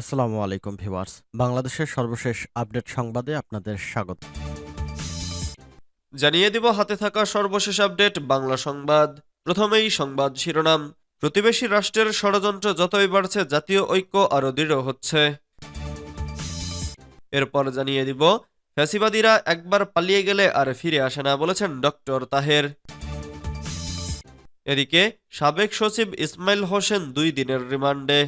আসসালামু আলাইকুম ভিউয়ার্স। বাংলাদেশের সর্বশেষ আপডেট সংবাদে আপনাদের স্বাগত। জানিয়ে দিব, হাতে থাকা সর্বশেষ আপডেট, বাংলা সংবাদ। প্রথমেই সংবাদ শিরোনাম। প্রতিবেশী রাষ্ট্রের ষড়যন্ত্র যতই বাড়ছে, জাতীয় ঐক্য আরও দৃঢ় হচ্ছে। এরপর জানিয়ে দিব, ফ্যাসিবাদীরা একবার পালিয়ে গেলে আর ফিরে আসে না বলেছেন ডক্টর তাহের। এদিকে, সাবেক সচিব ইসমাইল হোসেন দুই দিনের রিমান্ডে।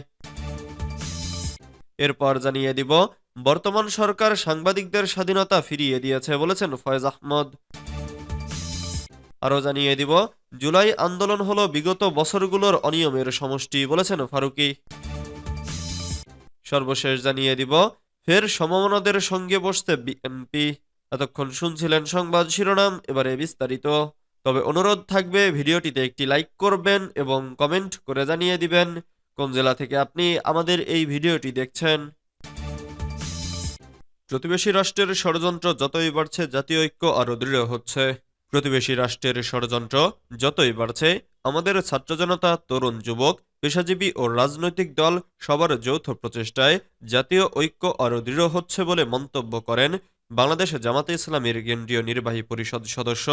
এরপর জানিয়ে দিব, বর্তমান সরকার সাংবাদিকদের স্বাধীনতা ফিরিয়ে দিয়েছে বলেছেন ফয়েজ আহমদ। আরও জানিয়ে দিব, জুলাই আন্দোলন হলো বিগত বছরগুলোর অনিয়মের সমষ্টি বলেছেন ফারুকি। সর্বশেষ জানিয়ে দিব, ফের সমমনাদের সঙ্গে বসতে বিএনপি। এতক্ষণ শুনছিলেন সংবাদ শিরোনাম, এবারে বিস্তারিত। তবে অনুরোধ থাকবে, ভিডিওটিতে একটি লাইক করবেন এবং কমেন্ট করে জানিয়ে দিবেন। কোন জেলা থেকে আপনি আমাদের এই ভিডিওটি দেখছেন? প্রতিবেশী রাষ্ট্রের ষড়যন্ত্র যতই বাড়ছে, জাতীয় ঐক্য আরও দৃঢ় হচ্ছে। প্রতিবেশী রাষ্ট্রের ষড়যন্ত্র যতই বাড়ছে, আমাদের ছাত্র জনতা, তরুণ যুবক, পেশাজীবী ও রাজনৈতিক দল সবার যৌথ প্রচেষ্টায় জাতীয় ঐক্য আরও দৃঢ় হচ্ছে বলে মন্তব্য করেন বাংলাদেশ জামাতে ইসলামীর কেন্দ্রীয় নির্বাহী পরিষদ সদস্য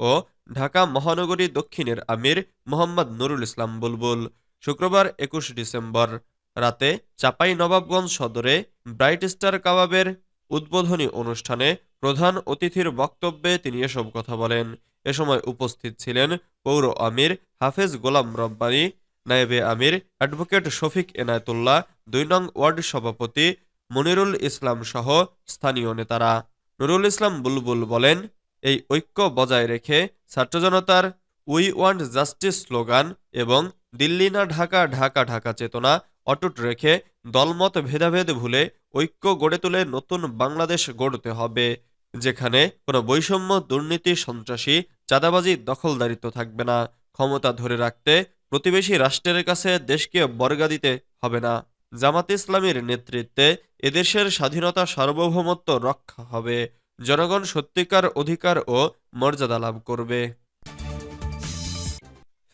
ও ঢাকা মহানগরী দক্ষিণের আমির মোহাম্মদ নুরুল ইসলাম বুলবুল। শুক্রবার একুশ ডিসেম্বর রাতে চাপাই নবাবগঞ্জ সদরে ব্রাইট স্টার কাবাবের উদ্বোধনী অনুষ্ঠানে প্রধান অতিথির বক্তব্যে তিনি এসব কথা বলেন। এ সময় উপস্থিত ছিলেন পৌর আমির হাফেজ গোলাম রব্বানী, নায়েবে আমির অ্যাডভোকেট শফিক এনায়েতুল্লাহ, দুই নং ওয়ার্ড সভাপতি মনিরুল ইসলাম সহ স্থানীয় নেতারা। নুরুল ইসলাম বুলবুল বলেন, এই ঐক্য বজায় রেখে ছাত্র জনতার উই ওয়ান্ট জাস্টিস স্লোগান এবং দিল্লি না ঢাকা ঢাকা ঢাকা চেতনা অটুট রেখে দলমত ভেদাভেদ ভুলে ঐক্য গড়ে তুলে নতুন বাংলাদেশ গড়তে হবে, যেখানে কোনো বৈষম্য, দুর্নীতি, সন্ত্রাসী, চাঁদাবাজি, দখলদারিত্ব থাকবে না। ক্ষমতা ধরে রাখতে প্রতিবেশী রাষ্ট্রের কাছে দেশকে বর্গা দিতে হবে না। জামাত ইসলামীর নেতৃত্বে এদেশের স্বাধীনতা সার্বভৌমত্ব রক্ষা হবে। জনগণ সত্যিকার অধিকার ও মর্যাদা লাভ করবে।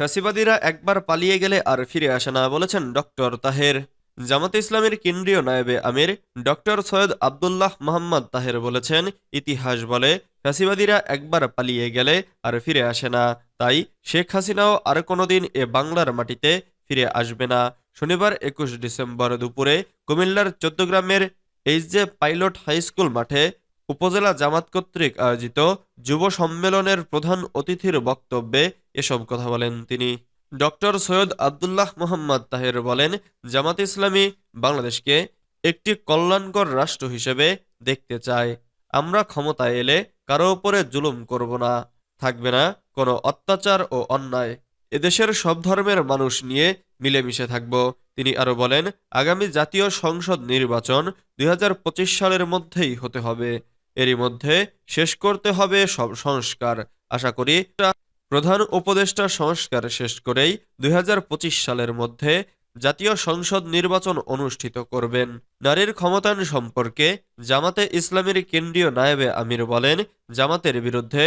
ফ্যাসিবাদীরা একবার পালিয়ে গেলে আর ফিরে আসে না, বলেছেন ডক্টর তাহের। জামাতে ইসলামের কেন্দ্রীয় নায়েবে আমির ডক্টর সৈয়দ আবদুল্লাহ মোহাম্মদ তাহের বলেছেন, ইতিহাস বলে ফ্যাসিবাদীরা একবার পালিয়ে গেলে আর ফিরে আসে না। তাই শেখ হাসিনাও আর কোনোদিন এ বাংলার মাটিতে ফিরে আসবে না। শনিবার একুশ ডিসেম্বর দুপুরে কুমিল্লার চোদ্দগ্রামের H J pilot high school মাঠে উপজেলা জামাত কর্তৃক আয়োজিত যুব সম্মেলনের প্রধান অতিথির বক্তব্যে এসব কথা বলেন তিনি। ডক্টর সৈয়দ আবদুল্লাহ মোহাম্মদ তাহের বলেন, জামাত ইসলামী বাংলাদেশকে একটি কল্যাণকর রাষ্ট্র হিসেবে দেখতে চায়। আমরা ক্ষমতায় এলে কারও উপরে জুলুম করব না, থাকবে না কোনো অত্যাচার ও অন্যায়। এদেশের সব ধর্মের মানুষ নিয়ে মিলেমিশে থাকব। তিনি আরও বলেন, আগামী জাতীয় সংসদ নির্বাচন দুই হাজার পঁচিশ সালের মধ্যেই হতে হবে। এরই মধ্যে শেষ করতে হবে সব সংস্কার। আশা করি প্রধান উপদেষ্টা সংস্কার শেষ করেই দু হাজার পঁচিশ সালের মধ্যে জাতীয় সংসদ নির্বাচন অনুষ্ঠিত করবেন। নারীর ক্ষমতায়ন সম্পর্কে জামাতে ইসলামীর কেন্দ্রীয় নায়েবে আমির বলেন, জামাতের বিরুদ্ধে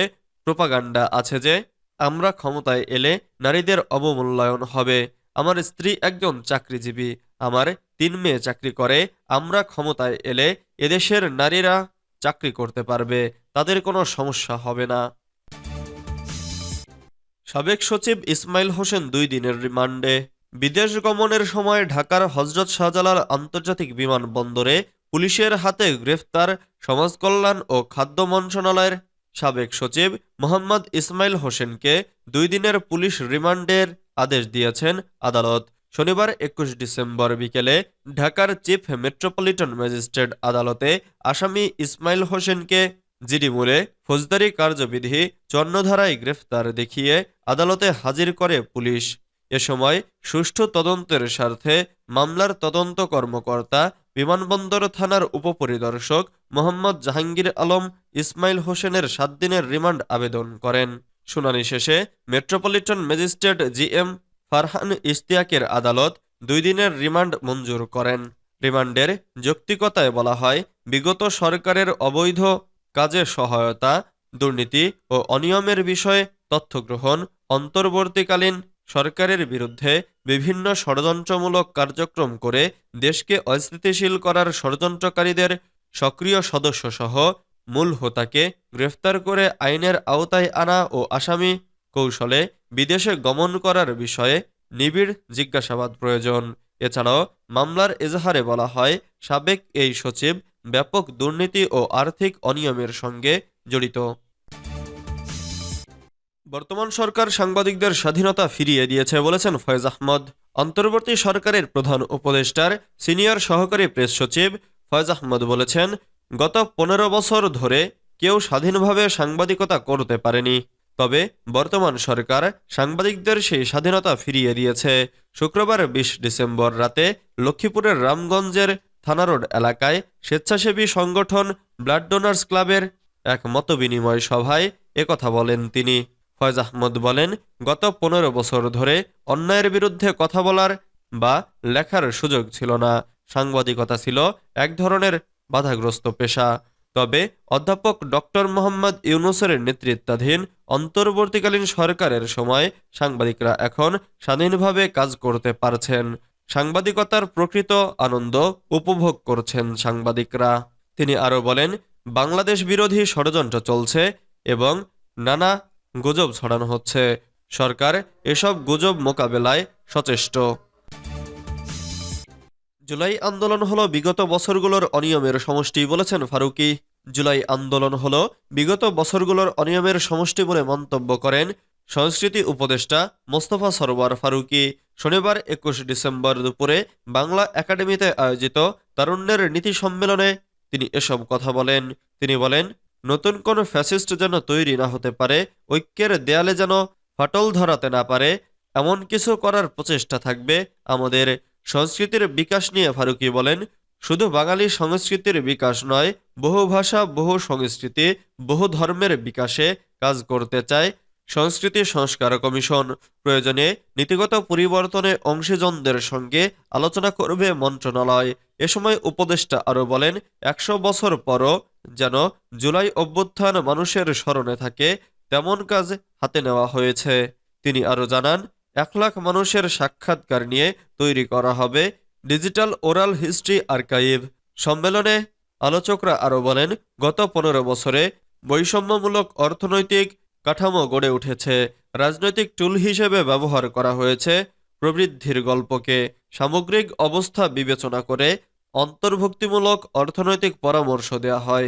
প্রোপাগান্ডা আছে যে আমরা ক্ষমতায় এলে নারীদের অবমূল্যায়ন হবে। আমার স্ত্রী একজন চাকরিজীবী, আমার তিন মেয়ে চাকরি করে, আমরা ক্ষমতায় এলে এদেশের নারীরা চাকরি করতে পারবে, তাদের কোনো সমস্যা হবে না। সাবেক সচিব ইসমাইল হোসেন দুই দিনের রিমান্ডে। বিদেশ গমনের সময় ঢাকার হজরত শাহজালাল আন্তর্জাতিক বিমানবন্দরে পুলিশের হাতে গ্রেফতার সমাজকল্যাণ ও খাদ্য মন্ত্রণালয়ের সাবেক সচিব মোহাম্মদ ইসমাইল হোসেনকে দুই দিনের পুলিশ রিমান্ডের আদেশ দিয়েছেন আদালত। শনিবার একুশ ডিসেম্বর বিকেলে ঢাকার চিফ মেট্রোপলিটন ম্যাজিস্ট্রেট আদালতে আসামি ইসমাইল হোসেনকে জিডি মোড়ে ফৌজদারি কার্যবিধি চন্নধারায় গ্রেফতার দেখিয়ে আদালতে হাজির করে পুলিশ। এ সময় সুষ্ঠু তদন্তের স্বার্থে মামলার তদন্ত কর্মকর্তা, বিমানবন্দর থানার উপপরিদর্শক মোহাম্মদ জাহাঙ্গীর আলম ইসমাইল হোসেনের সাত দিনের রিমান্ড আবেদন করেন। শুনানি শেষে metropolitan magistrate G M Farhan ইশতিয়াকের আদালত দুই দিনের রিমান্ড মঞ্জুর করেন। রিমান্ডের যৌক্তিকতায় বলা হয়, বিগত সরকারের অবৈধ কাজে সহায়তা, দুর্নীতি ও অনিয়মের বিষয়ে তথ্য গ্রহণ, অন্তর্বর্তীকালীন সরকারের বিরুদ্ধে বিভিন্ন ষড়যন্ত্রমূলক কার্যক্রম করে দেশকে অস্থিতিশীল করার ষড়যন্ত্রকারীদের সক্রিয় সদস্যসহ মূল হোতাকে গ্রেফতার করে আইনের আওতায় আনা ও আসামি কৌশলে বিদেশে গমন করার বিষয়ে নিবিড় জিজ্ঞাসাবাদ প্রয়োজন। এছাড়াও মামলার এজাহারে বলা হয়, সাবেক এই সচিব ব্যাপক দুর্নীতি ও আর্থিক অনিয়মের সঙ্গে জড়িত। বর্তমান সরকার সাংবাদিকদের স্বাধীনতা ফিরিয়ে দিয়েছে বলেছেন ফয়েজ আহমদ। অন্তর্বর্তী সরকারের প্রধান উপদেষ্টার সিনিয়র সহকারী প্রেস সচিব ফয়েজ আহমদ বলেছেন, গত পনেরো বছর ধরে কেউ স্বাধীনভাবে সাংবাদিকতা করতে পারেনি। তবে বর্তমান সরকার সাংবাদিকদের সেই স্বাধীনতা ফিরিয়ে দিয়েছে। শুক্রবার বিশ ডিসেম্বর রাতে লক্ষ্মীপুরের রামগঞ্জের থানা রোড এলাকায় স্বেচ্ছাসেবী সংগঠন ব্লাড ডোনার্স ক্লাবের এক মতবিনিময় সভায় একথা বলেন তিনি। ফয়জ আহমদ বলেন, গত পনেরো বছর ধরে অন্যায়ের বিরুদ্ধে কথা বলার বা লেখার সুযোগ ছিল না। সাংবাদিকতা ছিল এক ধরনের বাধাগ্রস্ত পেশা। তবে অধ্যাপক ডক্টর মোহাম্মদ ইউনুসের নেতৃত্বাধীন অন্তর্বর্তীকালীন সরকারের সময় সাংবাদিকরা এখন স্বাধীনভাবে কাজ করতে পারছেন। সাংবাদিকতার প্রকৃত আনন্দ উপভোগ করছেন সাংবাদিকরা। তিনি আরও বলেন, বাংলাদেশ বিরোধী ষড়যন্ত্র চলছে এবং নানা গুজব ছড়ানো হচ্ছে। সরকার এসব গুজব মোকাবেলায় সচেষ্ট। জুলাই আন্দোলন হলো বিগত বছরগুলোর অনিয়মের সমষ্টি বলেছেন ফারুকি। জুলাই আন্দোলন হলো বিগত বছরগুলোর অনিয়মের সমষ্টি বলে মন্তব্য করেন সংস্কৃতি উপদেষ্টা মোস্তফা সরোয়ার ফারুকি। শনিবার একুশ ডিসেম্বর দুপুরে বাংলা একাডেমিতে আয়োজিত তারুণ্যের নীতি সম্মেলনে তিনি এসব কথা বলেন। তিনি বলেন, নতুন কোনো ফ্যাসিস্ট যেন তৈরি না হতে পারে, ঐক্যের দেয়ালে যেন ফাটল ধরাতে না পারে, এমন কিছু করার প্রচেষ্টা থাকবে। আমাদের সংস্কৃতির বিকাশ নিয়ে ফারুকি বলেন শুধু বাঙালি সংস্কৃতির বিকাশ নয়, বহু ভাষা, বহু সংস্কৃতি, বহু ধর্মের বিকাশে কাজ করতে চায় সংস্কৃতি সংস্কার কমিশন। প্রয়োজনে নীতিগত পরিবর্তনে অংশীজনদের সঙ্গে আলোচনা করবে মন্ত্রণালয়। এ সময় উপদেষ্টা আরও বলেন, একশো বছর পরও যেন জুলাই অভ্যুত্থান মানুষের স্মরণে থাকে, তেমন কাজ হাতে নেওয়া হয়েছে। তিনি আরও জানান, এক লাখ মানুষের সাক্ষাৎকার নিয়ে তৈরি করা হবে ডিজিটাল ওরাল হিস্ট্রি আর্কাইভ সম্মেলনে আলোচকরা আরও বলেন, গত পনেরো বছরে বৈষম্যমূলক অর্থনৈতিক কাঠামো গড়ে উঠেছে। রাজনৈতিক টুল হিসেবে ব্যবহার করা হয়েছে প্রবৃদ্ধির গল্পকে। সামগ্রিক অবস্থা বিবেচনা করে অন্তর্ভুক্তিমূলক অর্থনৈতিক পরামর্শ দেয়া হয়।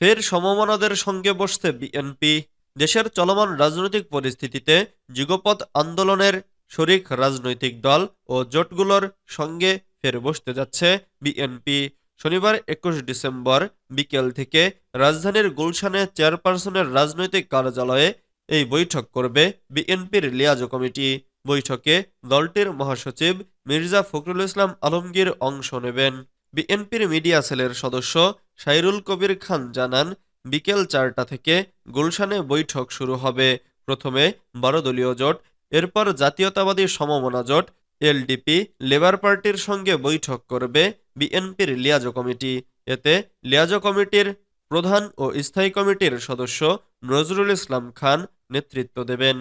ফের সমমানাদের সঙ্গে বসতে বিএনপি। দেশের চলমান রাজনৈতিক পরিস্থিতিতে যুগপৎ আন্দোলনের শরিক রাজনৈতিক দল ও জোটগুলোর সঙ্গে ফের বসতে যাচ্ছে বিএনপি। শনিবার একুশ ডিসেম্বর বিকেল থেকে রাজধানীর গুলশানে চেয়ারপারসনের রাজনৈতিক কার্যালয়ে এই বৈঠক করবে বিএনপির লিয়াজো কমিটি। বৈঠকে দলটির মহাসচিব মির্জা ফখরুল ইসলাম আলমগীর অংশ নেবেন। বিএনপির মিডিয়া সেলের সদস্য সাইরুল কবির খান জানান, বিকেল চারটা থেকে গুলশানে বৈঠক শুরু হবে। প্রথমে বারো দলীয় জোট এরপর জাতীয়তাবাদী সমমনা জোট, এলডিপি, লেবার পার্টির সঙ্গে বৈঠক করবে বিএনপির লিয়াজো কমিটি। এতে লিয়াজো কমিটির প্রধান ও স্থায়ী কমিটির সদস্য নজরুল ইসলাম খান নেতৃত্ব দেবেন।